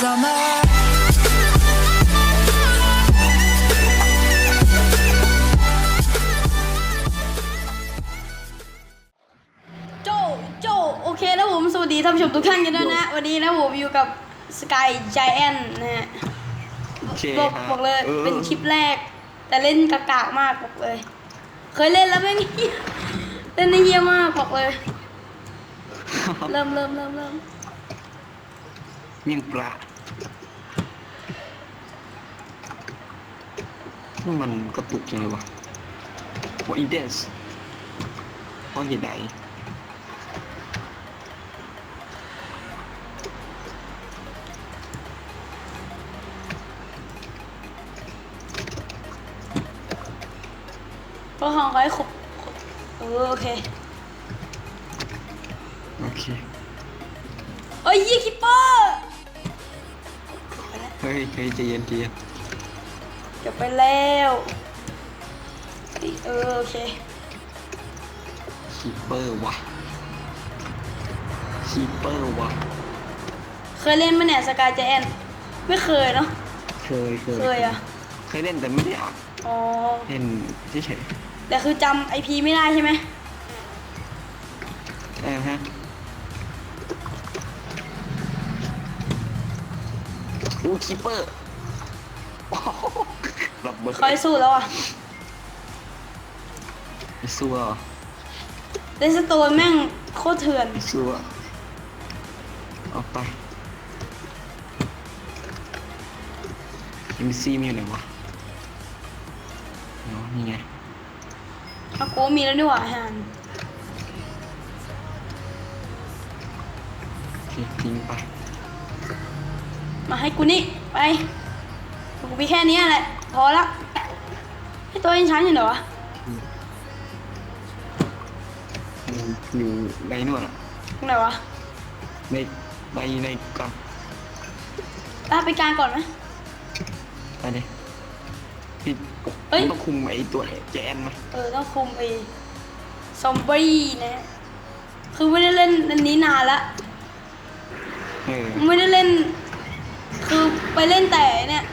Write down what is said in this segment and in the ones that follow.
summer. โจ โจ โอเคแล้วผม สวัสดีท่านผู้ชมทุกท่านกันด้วยนะ วันนี้นะผมอยู่กับ Sky Giant นะฮะโอเคบอกฮะบอกเลยออ เป็นคลิปแรก แต่เล่นกากากมากบอกเลย เคยเล่นแล้วไม่งเหี้ยเล่นในเยี่ยมากบอกเลย เริ่มเริ่มเริ่มเริ่ม ยิ่งปลา มันกระตุกยังไงวะว่าอีเดสเพราะเหตุใดเพราะห้องเขาให้ครบเออโอเค โอเคเอ้ยยี่คิปเปอร์ เฮ้ยเฮ้ยใจเย็นใจเย็น จบไปแล้วเออโอเคคีเปอร์วะคีเปอร์วะเคยเล่นมาเนี่ยสกายเจนไม่เคยเนาะเคยเคยเคยอะเคยเล่นแต่ไม่ได้อ่านอ๋อเล่นเฉยแต่คือจำไอพีไม่ได้ใช่ไหมๆเออฮะอู้คีเปอร์โอ้โห ระเบิดคอยสู้แล้วอะไม่สู้อะเลสโตนแม่งโคตรเถื่อนไม่สู้อะเอาไปเอ็มซีมีอยู่ไหนวะเนาะนี่ไงอากูมีแล้วนี่หว่าฮานโอเคทิ้งไป มาให้กูนี่ ไปกูมีแค่เนี้ยแหละ พอละให้ตัวเองชั้นอยู่เหรอวะอยู่อยู่ในนู่นอะตรงไหนวะในในในกล่องป้าไปกลางก่อนไหม ไปเลยพี่เอ้ยมันต้องคุมไอ้ตัวแจนไหมเออต้องคุมไอ้ซอมบี้นะ คือไม่ได้เล่นอันนี้นานละ เออไม่ได้เล่น คือไปเล่นแต่เนี่ย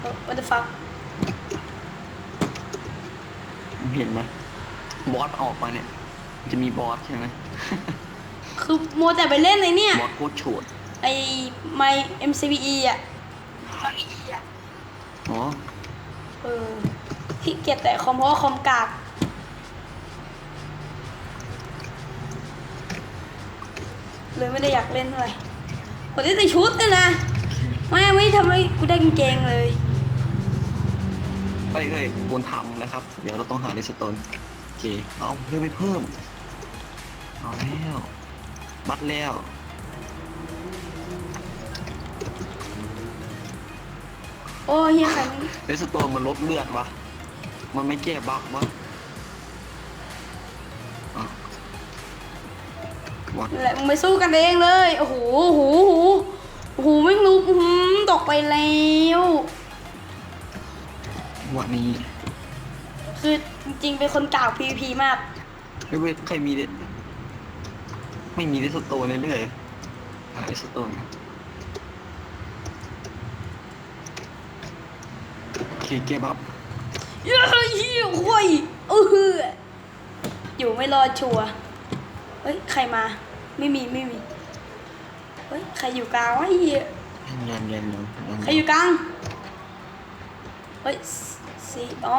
เออ what the fuck เห็นไหมบอสออกมาเนี่ยมันจะมีบอสใช่ไหม คือมัวแต่ไปเล่นไอ้เนี่ย บอสโคตรโฉดไอ้ my MCBE อะ อ๋อ เออขี้เกียจแต่คอมเพราะว่าคอมกาก เลยไม่ได้อยากเล่นเท่าไหร่ผมได้แต่ชุดเนี่ยนะ ไม่ไม่ทำให้กูได้กางเกงเลย เอ้ยเอ้ยควรทำนะครับ เดี๋ยวเราต้องหาดิสโตนโอเคเอาเพิ่มไปเพิ่ม เอาแล้วบัดแล้วโอ้เฮียใครไม่ดิสโตนมันลดเลือดวะ มันไม่แก้บั๊กวะอะวัดนั่นแหละมึงไปสู้กันเองเลย โอ้โหโอ้โหโอ้โหโอ้โหไม่รู้อื้อหือตกไปแล้ว วัดนี้คือจริงๆเป็นคนกาก PVP มาก ไม่เว้ยใครมีเด็ดไม่มีดิสโตนเลยเลยหาดิสโตนโอเคแก้บั๊กเย้ยเฮียโว้ยเอออยู่ไม่รอดชัวร์เฮ้ยใครมา ไม่มีไม่มีเฮ้ยใครอยู่กลางวะเฮียยันยันยันยันใครอยู่กลางเฮ้ย สีอ๋อ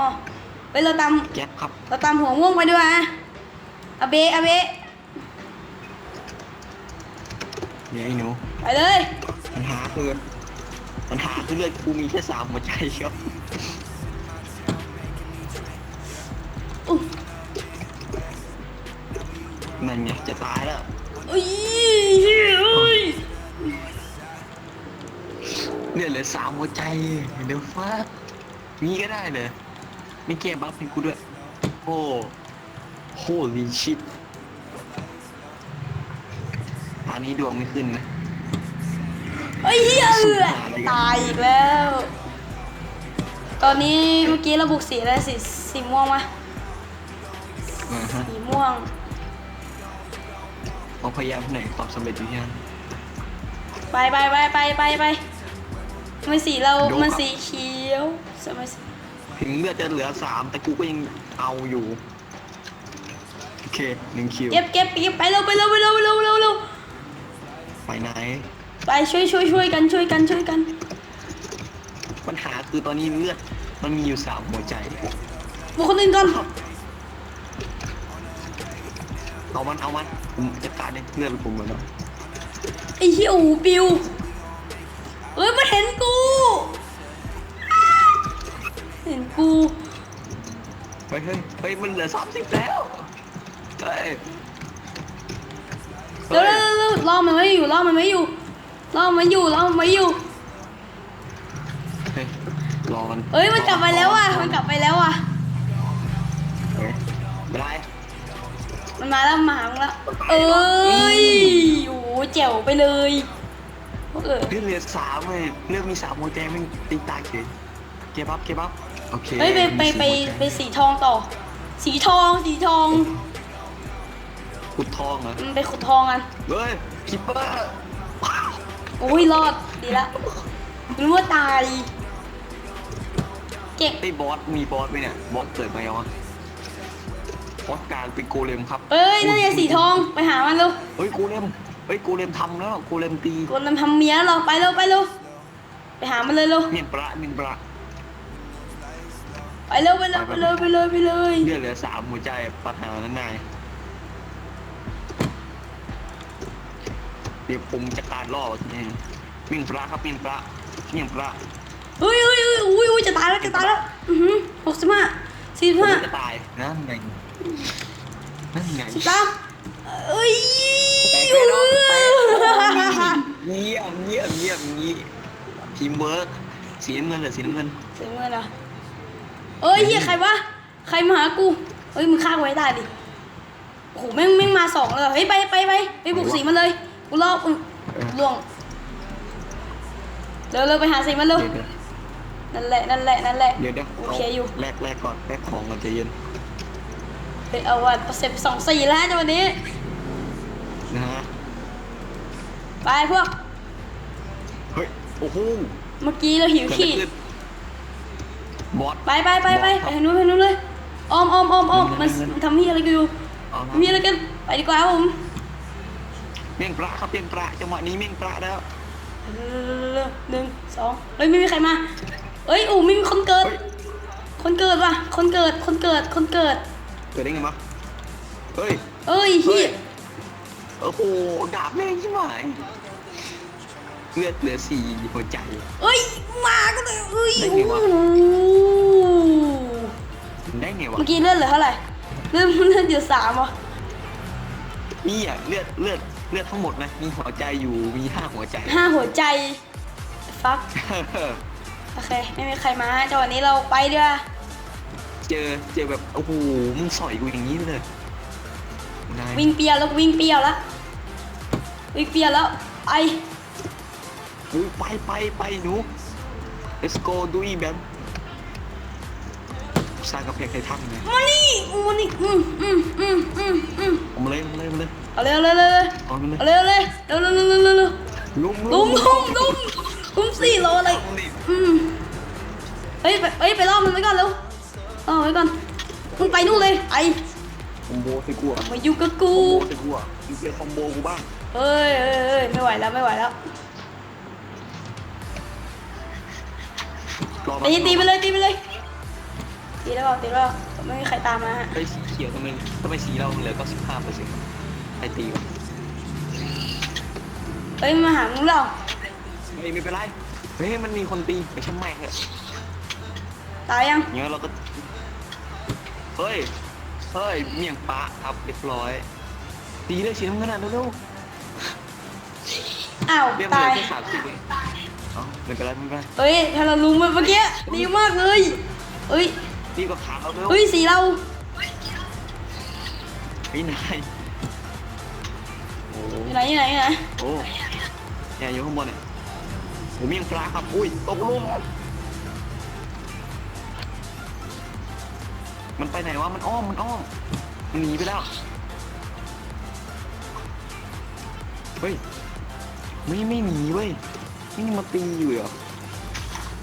เฮ้ยเราตามแก๊ปครับ เราตามหัวม่วงไปด้วยอะอาเบะอาเบะเดี๋ยวไอ้หนูไปเลยปัญหาคือปัญหาคือเลือดกูมีแค่สามหัวใจครับอุ๊ยนั่นไงจะตายแล้ว อุ้ยเฮ้ยเอ้ยเลือดเหลือสามหัวใจเดี๋ยวฟ้า งี้ก็ได้เลยไม่แก้บัฟให้กูด้วย โอ้โหลีชิตอันนี้ดวงไม่ขึ้นนะ เฮ้ยเฮียเอือตายอีกแล้ว ตอนนี้เมื่อกี้เราบุกสีอะไรสีสีม่วงมะอ่าฮะสีม่วงความพยายามไหนความสำเร็จอยู่ที่นั่น ไปไปไปไปไปไปทำไมสีเราดูมันครับสีเขียว ทำไมสีถึงเลือดจะเหลือสามแต่กูก็ยังเอาอยู่ โอเคหนึ่งคิว เก็บเก็บเก็บไปเร็วไปเร็วไปเร็วไปเร็วไปเร็วเร็วไปไหน ไปช่วยช่วยช่วยกันช่วยกันช่วยกัน ปัญหาคือตอนนี้เลือดมันมีอยู่สามหัวใจบุคคลอื่นก่อนเอามันเอามันผมจัดการเองเลือดผมหมดแล้วไอ้เหี้ยอูปิวเอ้ยมันเห็นกู เห็นกูเฮ้ยเฮ้ยเฮ้ยมันเหลือสามสิบแล้วเฮ้ยเร็วเร็วเร็วเร็วรอมันไว้อยู่รอมันไว้อยู่รอมันอยู่รอมันไว้อยู่เฮ้ยรอมันเอ้ยมันกลับไปแล้วอะมันกลับไปแล้วอะเฮ้ยไม่ได้มันมาแล้วมาหามึงแล้วเอ้ยโอ้โหแจ๋วไปเลยเออเลือดเหลือสามเลยเลือดมีสามหัวใจมันตีตายเฉยเก็บปั๊บเก็บปั๊บ โอเคเฮ้ยไปไปไปมีไปสี่หัวใจสีทองต่อ สีทองสีทองขุดทองเหรอมันไปขุดทองกันเฮ้ยคิปเปอร์โอ้ยรอดดีละรู้ว่าตายเก่งไอ้บอสมีบอสไหมเนี่ยบอสเกิดมายังวะบอสกลารเป็นโกเลมครับเอ้ยนั่นไงสีทองไปหามันเร็วเฮ้ยโกเลมเฮ้ยโกเลมทำแล้วโกเลมตีกดมันทำเมียเราไปเร็วไปเร็วไปหามันเลยเร็วเมียนปลาเมียนปลา ไปเร็วไปเร็วไปเลยไปเลยไปเลยเลือดเหลือสามหัวใจปัญหานั้นนายเดี๋ยวผมจะการล่อทีนี้เมียนปลาครับเมียนปลาเมียนปลาเฮ้ยเฮ้ยเฮ้ยอุ้ยอุ้ยจะตายแล้วจะตายแล้วอือหือหกสิบห้าสี่สิบผมห้าจะตายนั่นไงนั่นไงสิบสามเอ้ยแตกเอแน่นอนแตกอเยี่ยมเยี่ยมเยี่ยมยี่ทีมเวิร์กสีน้ำเงินเหรือสีน้ำเงินเสียงเงินเหรอ เอ้ยเฮียใครวะ ใครมาหากูเอ้ยมึงฆ่ากูให้ตายดิโอ้โหแม่งแม่งมาสองเลยเฮ้ยไปไปไปไปบุกสีมันเลย กูรอบมึงล่วงเร็วเร็วไปหาสีมันเร็วเดี๋ยวนั่นแหละนั่นแหละนั่นแหละเดี๋ยวเดี๋ยวโอเคอยู่แลกแลกก่อนแลกของก่อนใจเย็นไปเอาวันเปอร์เซ็นต์สองสี่แล้วจังวันนี้นะฮะไปพวกเฮ้ยโอ้โหเมื่อกี้เราหิวเกิดอะไรขี้ขึ้น บอส ไปไปไปไปไปทางนู้นไปทางนู้นเลยอ้อมอ้อมอ้อมอ้อมมันนั่นๆๆมันทำที่อะไรกันอยู่เอาละมีอะไรกันไปดีกว่าครับผมเมี่ยงปลาครับเมี่ยงปลาจังหวะนี้เมี่ยงปลาแล้ว เร็วๆหนึ่งสองเฮ้ยไม่มีใครมาเอ้ยอูไม่มีคนเกิด เฮ้ย คนเกิดว่ะคนเกิดคนเกิดคนเกิด เกิดได้ไงมะเฮ้ย เอ้ยเฮ้เฮีย ย โอ้โหดาบแม่งใช่ไหม เลือดเหลือสี่หัวใจ เอ้ย มาก็เลยเอ้ยได้โอ้ไงวะโหได้ไงวะเมื่อกี้เลือดเหลือเท่าไหร่เลือดเลือดอยู่สามเหรอนี่อะเลือดเลือดเลือดทั้งหมดนะมีหัวใจอยู่มีห้าหัวใจ ห้าหัวใจ ฟัก โอเค ไม่มีใครมาจังหวะนี้เราไปดีกว่าเจอเจอแบบโอ้โหมึงสอยกูอย่างนี้เลยนายวิ่งเปรียวแล้ววิ่งเปรียวแล้ววิ่งเปรียวแล้วไป อุ๊ยไปไปไปหนู let's go ดูอีแบมสร้างกำแพงไททันไงมานี่มานี่อืมอืมอืมอืมอืมเอามาเลยเอามาเลยเอามาเลยเอาเร็วเร็วเร็วเร็วเอามาเลยเอาเร็วเร็วเร็วเร็วเร็วเร็วเร็วเร็วลุมลุมลุมลุมลุมสี่โลอะไรลุมดิอืมเฮ้ยไปเฮ้ยไปล่อมันไว้ก่อนเร็วล่อมันไว้ก่อนมึงไปนู่นเลยไอคอมโบใส่กูอะมาอยู่กับคกูอมโบใส่กูอะมึงเจอคอมโบกูบ้างเฮ้ยเฮ้ยเฮ้ยไม่ไหวแล้วไม่ไหวแล้ว รอมาตีตีไปเลยตีไปเลยตีแล้วเปล่าตีแล้วเปล่าไม่มีใครตามมาฮะไอ้สีเขียวทำไมทำไมสีเราเหลือ95เปอร์เซ็นต์ใครตีวะเฮ้ยมาหามึงแล้วเฮ้ยไม่เป็นไรเฮ้ยมันมีคนตีไปช่างแม่งเถอะตายยังอย่างเงี้ยเราก็เฮ้ยเฮ้ยเมี่ยงปลาครับเรียบร้อย ตีเลยสีน้ำเงินอะเร็วอ้าวๆเรียบร้อตายยแค่สามสิบเอง เอ้าไม่เป็นไรไม่เป็นไรเฮ้ยถ้าเราลุงมาเมื่อกี้ดีมากเลยเฮ้ยตีกับขาเราเร็วเฮ้ยสีเราพี่นายโอ้อยู่ไหนอยู่ไหนอยู่ไหนโอ้เนี่ยอยู่ข้างบนเนี่ยผมเมี่ยงปลาครับอุ้ยตกลงมันไปไหนวะมันอ้อมมันอ้อมมันหนีไปแล้วเฮ้ยไม่ไม่หนีเว้ย นี่มาตีอยู่เหรอ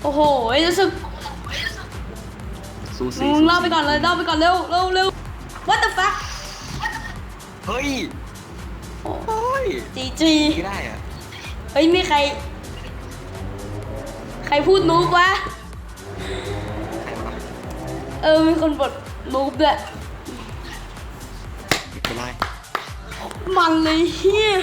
โอ้โหรู้สึกสูสีมึงเล่าไปก่อนเลยเล่าไปก่อนเร็วเร็วเร็ว what the fuck เฮ้ยโอ้โอ้ยจีจีไม่ได้อะเฮ้ยมีใคร ใครพูดนูบวะใครวะเออมีคนบทนูบด้วยไม่เป็นไรมันเลยเฮีย